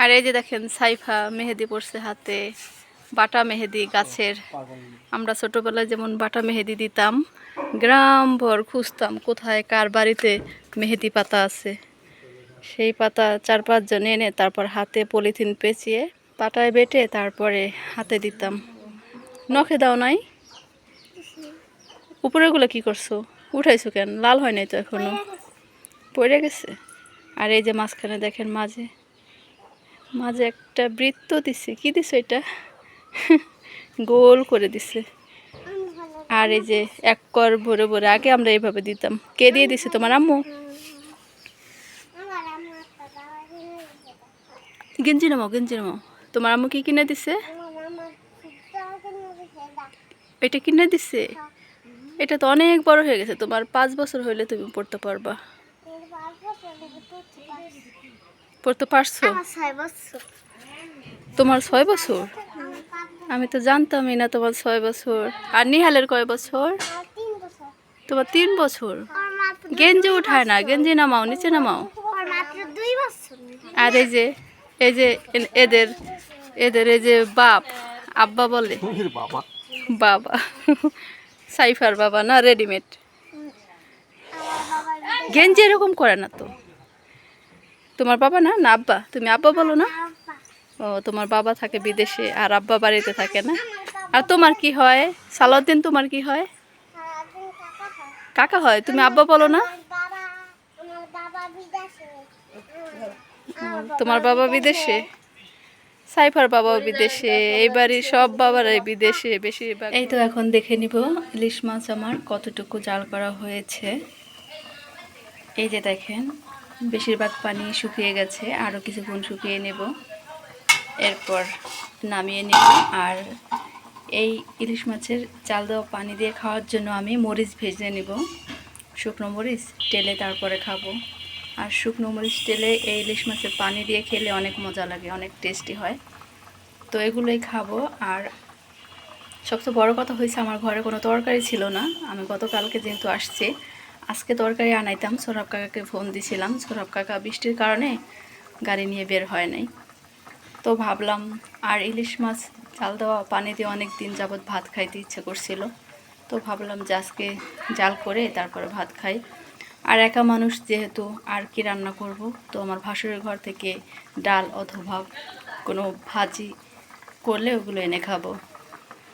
আর এই যে দেখেন, সাইফা মেহেদি পড়ছে হাতে, বাটা মেহেদি গাছের। আমরা ছোটবেলায় যেমন বাটা মেহেদি দিতাম, গ্রাম ভর খুঁজতাম কোথায় কার বাড়িতে মেহেদি পাতা আছে। সেই পাতা চার পাঁচজন এনে তারপর হাতে পলিথিন পেঁচিয়ে পাটায় বেটে তারপরে হাতে দিতাম। নখে দাও নাই? উপরেগুলো কি করছ? উঠাইছো কেন? লাল হয় নাই তো এখনও পড়ে গেছে? আর এই যে মাঝখানে দেখেন মাঝে মাঝে একটা বৃত্ত দিছে। কি দিছে এটা? গোল করে দিছে। আর এই যে এক কর ভরে ভরে, আগে আমরা এইভাবে দিতাম। কে দিয়ে দিছে? তোমার আম্মু? গেঞ্জি নামাও গেঞ্জি নামাও। তোমার আম্মু কি কিনে দিছে? এটা কিনে দিছে? এটা তো অনেক বড় হয়ে গেছে। তোমার পাঁচ বছর হইলে তুমি পড়তে পারবা। পড়তে পারছ? তোমার ছয় বছর? আমি তো জানতামই না তোমার ছয় বছর। আর নিহালের কয় বছর? তোমার তিন বছর? গেঞ্জি উঠায় না। গেঞ্জি নামাও নিচে নামাও। আর এই যে এই যে এ- এদের এদের এই যে বাপ আব্বা বলে। বাবা। বাবা। সাইফার বাবা না রেডিমেড। গেঞ্জি এরকম করে না তো? তোমার বাবা না? না, আব্বা? তুমি আব্বা বলো না? ও, তোমার বাবা থাকে বিদেশে আর আব্বা বাড়িতে থাকে না? আর তোমার কি হয়? সালাউদ্দিন, তোমার কি হয়? কাকা হয়? তুমি আব্বা বলো না? তোমার বাবা বিদেশে? সাইফার বাবাও বিদেশে। এই বাড়ির সব বাবারাই বিদেশে বেশিরভাগ। এই তো এখন দেখে নিব ইলিশ মাছ আমার কতটুকু জাল করা হয়েছে। এই যে দেখেন বেশিরভাগ পানি শুকিয়ে গেছে, আরও কিছুক্ষণ শুকিয়ে নেব। এরপর নামিয়ে নেব আর এই ইলিশ মাছের চাল দেওয়া পানি দিয়ে খাওয়ার জন্য আমি মরিচ ভেজে নেব। শুকনো মরিচ তেলে তারপরে খাব। আর শুকনো মরিচ তেলে এই ইলিশ মাছের পানি দিয়ে খেলে অনেক মজা লাগে, অনেক টেস্টি হয়। তো এগুলোই খাব। আর সবচেয়ে বড় কথা হয়েছে, আমার ঘরে কোনো তরকারি ছিল না। আমি গতকালকে যেহেতু আসছে আজকে তরকারি আনাইতাম, সৌরভ কাকাকে ফোন দিছিলাম। সৌরভ কাকা বৃষ্টির কারণে গাড়ি নিয়ে বের হয় নাই। তো ভাবলাম, আর ইলিশ মাছ জাল দেওয়া, পানি দিয়ে অনেক দিন যাবৎ ভাত খাইতে ইচ্ছে করছিল। তো ভাবলাম যে আজকে জাল করে তারপরে ভাত খাই। আর একা মানুষ যেহেতু, আর কি রান্না করব? তো আমার ভাসুরের ঘর থেকে ডাল অথবা কোনো ভাজি করলে ওগুলো এনে খাব।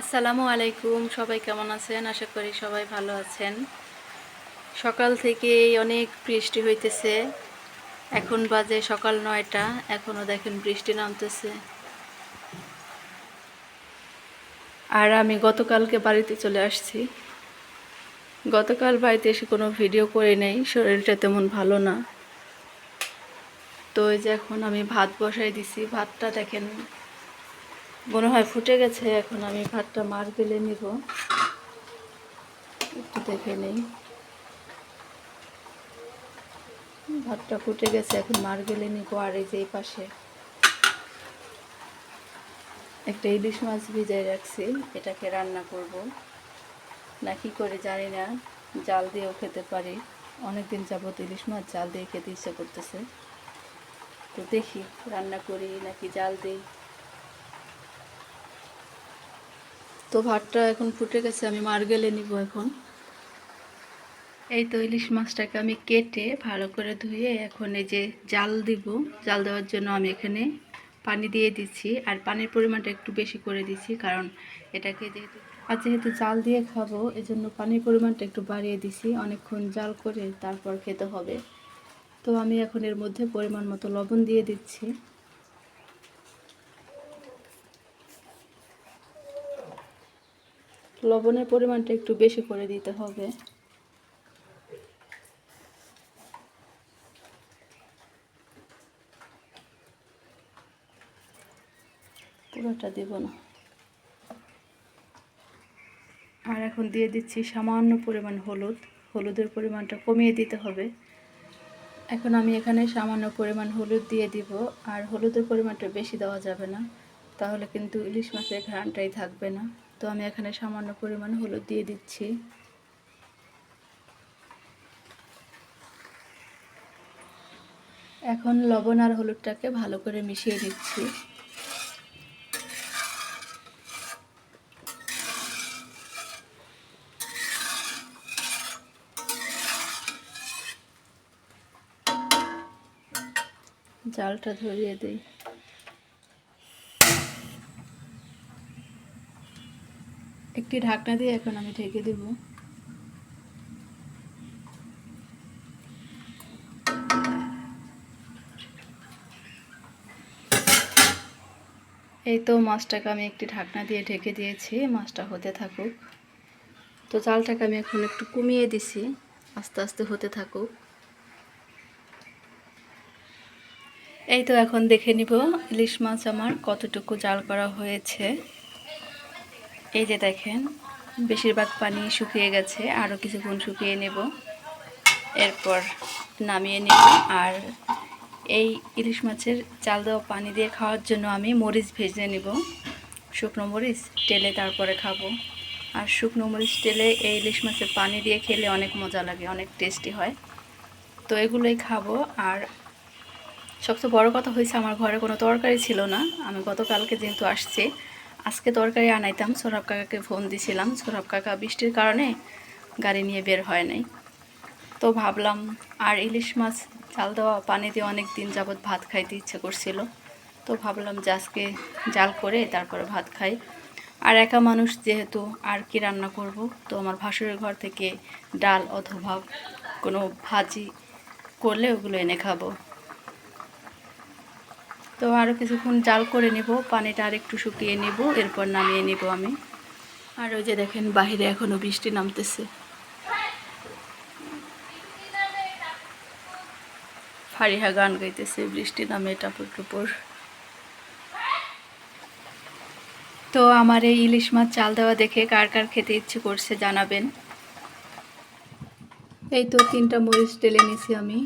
আসসালামু আলাইকুম, সবাই কেমন আছেন? আশা করি সবাই ভালো আছেন। সকাল থেকেই অনেক বৃষ্টি হইতেছে। এখন বাজে সকাল নয়টা এখনও দেখেন বৃষ্টি নামতেছে। আর আমি গতকালকে বাড়িতে চলে আসছি। গতকাল বাড়িতে এসে কোনো ভিডিও করে নেই, শরীরটা তেমন ভালো না। তো এই যে এখন আমি ভাত বসাই দিছি, ভাতটা দেখেন মনে হয় ফুটে গেছে, এখন আমি ভাতটা মার গেলে নিব। একটু দেখে নেই। ভাতটা ফুটে গেছে, এখন মার গেলে নিব আর এই যে এই পাশে। একটা ইলিশ মাছ ভিজাই রাখছি, এটাকে রান্না করব। না, কি করে জানি না, জাল দিয়েও খেতে পারি। অনেক দিন যাবত ইলিশ মাছ জাল দিয়ে খেতে ইচ্ছা করতেছে। তো দেখি, রান্না করি নাকি জাল দিই। তো ভাতটা এখন ফুটে গেছে, আমি মার গেলে নিব এখন। এই তো ইলিশ মাছটাকে আমি কেটে ভালো করে ধুয়ে এখন এই যে জাল দিব। জাল দেওয়ার জন্য আমি এখানে পানি দিয়ে দিচ্ছি আর পানির পরিমাণটা একটু বেশি করে দিচ্ছি কারণ এটাকে যেহেতু আর যেহেতু জাল দিয়ে খাব, এজন্য পানির পরিমাণটা একটু বাড়িয়ে দিছি। অনেকক্ষণ জাল করে তারপর খেতে হবে। তো আমি এখন এর মধ্যে পরিমাণ মতো লবণ দিয়ে দিচ্ছি। লবণের পরিমাণটা একটু বেশি করে দিতে হবে। পুরোটা দেব না। আর এখন দিয়ে দিচ্ছি সামান্য পরিমাণ হলুদ। হলুদের পরিমাণটা কমিয়ে দিতে হবে। এখন আমি এখানে সামান্য পরিমাণ হলুদ দিয়ে দিব। আর হলুদের পরিমাণটা বেশি দেওয়া যাবে না। তাহলে কিন্তু ইলিশ মাছের ঘ্রাণটাই থাকবে না। তো আমি এখানে সামান্য পরিমাণ হলুদ দিয়ে দিচ্ছি। এখন লবণ আর হলুদটাকে ভালো করে মিশিয়ে দিচ্ছি জালটা ধরিয়ে দিই। একটি ঢাকনা দিয়ে এখন আমি ঢেকে দেব। এই তো মাছটাকে আমি একটি ঢাকনা দিয়ে ঢেকে দিয়েছি, মাছটা হতে থাকুক। তো চালটাকে আমি এখন একটু কমিয়ে দিছি, আস্তে আস্তে হতে থাকুক। এই তো এখন দেখে নিব ইলিশ মাছ আমার কতটুকু জাল করা হয়েছে। এই যে দেখেন, বেশিরভাগ পানি শুকিয়ে গেছে আরও কিছুক্ষণ শুকিয়ে নেব। এরপর নামিয়ে নেব। আর এই ইলিশ মাছের চাল দেওয়া পানি দিয়ে খাওয়ার জন্য আমি মরিচ ভেজে নেব। শুকনো মরিচ তেলে তারপরে খাব। আর শুকনো মরিচ তেলে এই ইলিশ মাছের পানি দিয়ে খেলে অনেক মজা লাগে, অনেক টেস্টি হয়। তো এগুলোই খাব। আর সবচেয়ে বড় কথা হয়েছে, আমার ঘরে কোনো তরকারি ছিল না। আমি গতকালকে যেহেতু আসছি, আজকে তরকারি আনাইতাম। সৌরভ কাকাকে ফোন দিছিলাম। সৌরভ কাকা বৃষ্টির কারণে গাড়ি নিয়ে বের হয় নাই। তো ভাবলাম, আর ইলিশ মাছ জাল দেওয়া, পানি দিয়ে অনেক দিন যাবৎ ভাত খাইতে ইচ্ছে করছিল। তো ভাবলাম যে আজকে জাল করে তারপরে ভাত খাই। আর একা মানুষ যেহেতু, আর কি রান্না করব? তো আমার ভাসুরের ঘর থেকে ডাল অথবা কোনো ভাজি করলে ওগুলো এনে খাব। তো আরও কিছুক্ষণ জাল করে নেব, পানিটা আর একটু শুকিয়ে নেব, এরপর নামিয়ে নেব আমি। আর ওই যে দেখেন, বাহিরে এখনও বৃষ্টি নামতেছে। ফারিহা গান গাইতেছে, বৃষ্টি নামে টাপুর টুপুর তো আমার এই ইলিশ মাছ চাল দেওয়া দেখে কার কার খেতে ইচ্ছে করছে জানাবেন। এই তো তিনটা মরিচ টেলে নিছি আমি।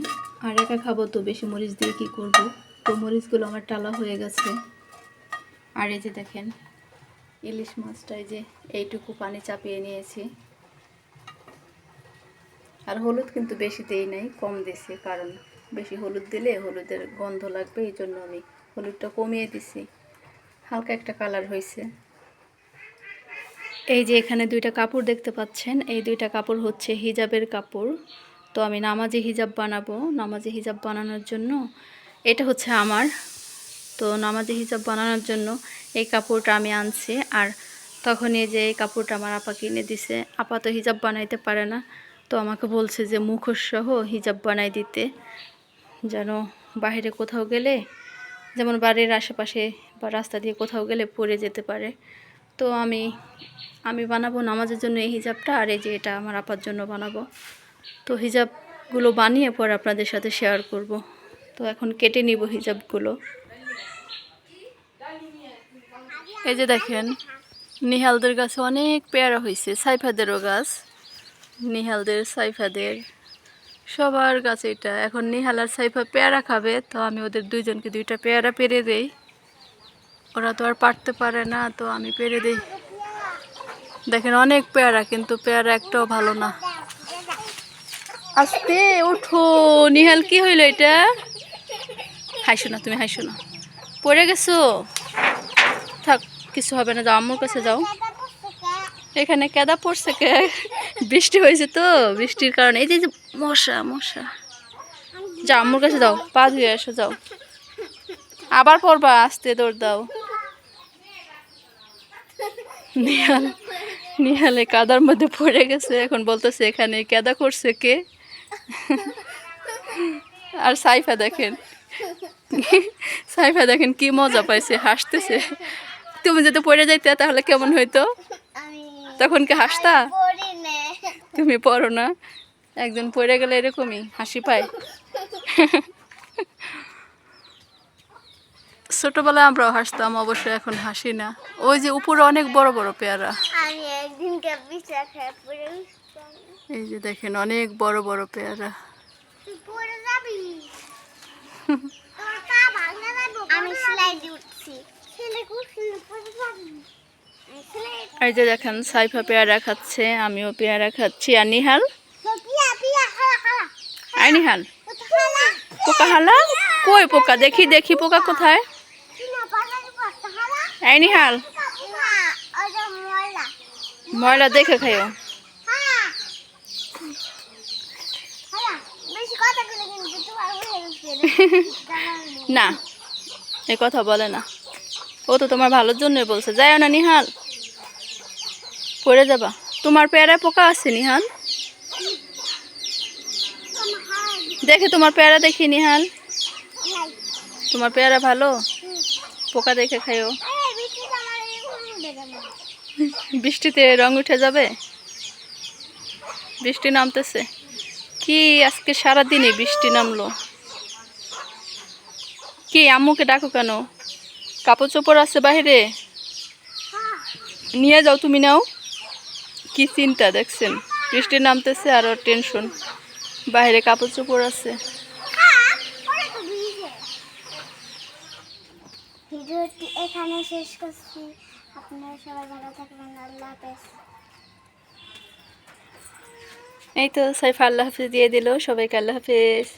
আর একা খাব তো বেশি মরিচ দিয়ে কি করব? তো মরিচগুলো আমার টালা হয়ে গেছে। আর এই যে দেখেন, ইলিশ মাছটাই যে এইটুকু পানি চাপিয়ে নিয়েছি। আর হলুদ কিন্তু বেশি দেই নাই, কম দিছি কারণ বেশি হলুদ দিলে হলুদের গন্ধ লাগবে, এই জন্য আমি হলুদটা কমিয়ে দিছি। হালকা একটা কালার হয়েছে। এই যে এখানে দুইটা কাপড় দেখতে পাচ্ছেন, এই দুইটা কাপড় হচ্ছে হিজাবের কাপড়। তো আমি নামাজি হিজাব বানাবো। নামাজি হিজাব বানানোর জন্য এটা হচ্ছে আমার। তো নামাজি হিজাব বানানোর জন্য এই কাপড়টা আমি আনছি আর তখন এই যে এই কাপড়টা আমার আপা কিনে দিছে, আপা তো হিজাব বানাইতে পারে না। তো আমাকে বলছে যে মুখোশসহ হিজাব বানাই দিতে, যেন বাইরে কোথাও গেলে, যেমন বাড়ির আশেপাশে বা রাস্তা দিয়ে কোথাও গেলে পড়ে যেতে পারে। তো আমি আমি বানাবো নামাজের জন্য এই হিজাবটা আর এই যে এটা আমার আপার জন্য বানাবো। তো হিজাবগুলো বানিয়ে পর আপনাদের সাথে শেয়ার করব। তো এখন কেটে নিব হিজাবগুলো। এই যে দেখেন, নিহালদের গাছে অনেক পেয়ারা হয়েছে সাইফাদেরও গাছ। নিহালদের, সাইফাদের, সবার গাছে এটা। এখন নিহাল আর সাইফা পেয়ারা খাবে, তো আমি ওদের দুইজনকে দুইটা পেয়ারা পেরে দেই। ওরা তো আর পারতে পারে না, তো আমি পেরে দিই। দেখেন অনেক পেয়ারা, কিন্তু পেয়ারা একটাও ভালো না। আস্তে উঠো নিহাল, কি হইল এটা? হাসো না, তুমি হাসো না। পড়ে গেছো? থাক, কিছু হবে না, যাও, আম্মুর কাছে যাও। এখানে কেদা পড়ছে কে? বৃষ্টি হয়েছে তো, বৃষ্টির কারণে। এই যে, মশা মশা। যাও, আম্মুর কাছে যাও, পা ধুয়ে এসো, যাও। আবার পড়বা, আসতে দৌড় দাও। নিহাল, নিহালে কাদার মধ্যে পড়ে গেছে, এখন বলতেছে, এখানে কেদা করছে কে? আর সাইফা দেখেন। সাইফা দেখেন কি মজা পাইছে হাসতেছে। তুমি যদি পড়ে যাইতে তাহলে কেমন হইতো? তখন কি হাসতা? তুমি পড়ো না? একজন পড়ে গেলে এরকমই হাসি পায়। ছোটবেলায় আমরাও হাসতাম অবশ্যই এখন হাসি না। ওই যে উপরে অনেক বড় বড় পেয়ারা। এই যে দেখেন অনেক বড় বড় পেয়ারা তুই পড়ে যাবি তোর পা ভাঙা যাবে আমি এই যে দেখেন, সাইফা পেয়ারা খাচ্ছে, আমিও পেয়ারা খাচ্ছি। আর নিহাল? আই নিহাল। পোকা হালা কই পোকা? দেখি দেখি পোকা কোথায়? নিহাল। ময়লা। ময়লা দেখে খাইও হালা হালা বেশি কথা বলে কিন্তু তোমার হয়ে গেছে না, এ কথা বলে না। ও তো তোমার ভালোর জন্যই বলছে। যাইও না, নিহাল। পড়ে যাবা। তোমার পেয়ারায় পোকা আছে, নিহাল? দেখে তোমার পেয়ারা দেখি, নিহাল। তোমার পেয়ারা ভালো? পোকা দেখে খাইও। বৃষ্টিতে রং উঠে যাবে? বৃষ্টি নামতেছে। কি আজকে সারাদিনই বৃষ্টি নামলো? কি আম্মুকে ডাকো কেন? কাপড় চোপড় আছে বাইরে? নিয়ে যাও তুমি নাও। কি চিন্তা দেখছেন? বৃষ্টি নামতেছে আরও টেনশন। বাইরে কাপড় চোপড় আছে। ভিডিওটি এখানে শেষ করছি। আপনারা সবাই ভালো থাকবেন। আল্লাহ হাফেজ। এই তো সাইফা আল্লাহ হাফিজ দিয়ে দিল সবাইকে আল্লাহ হাফিজ।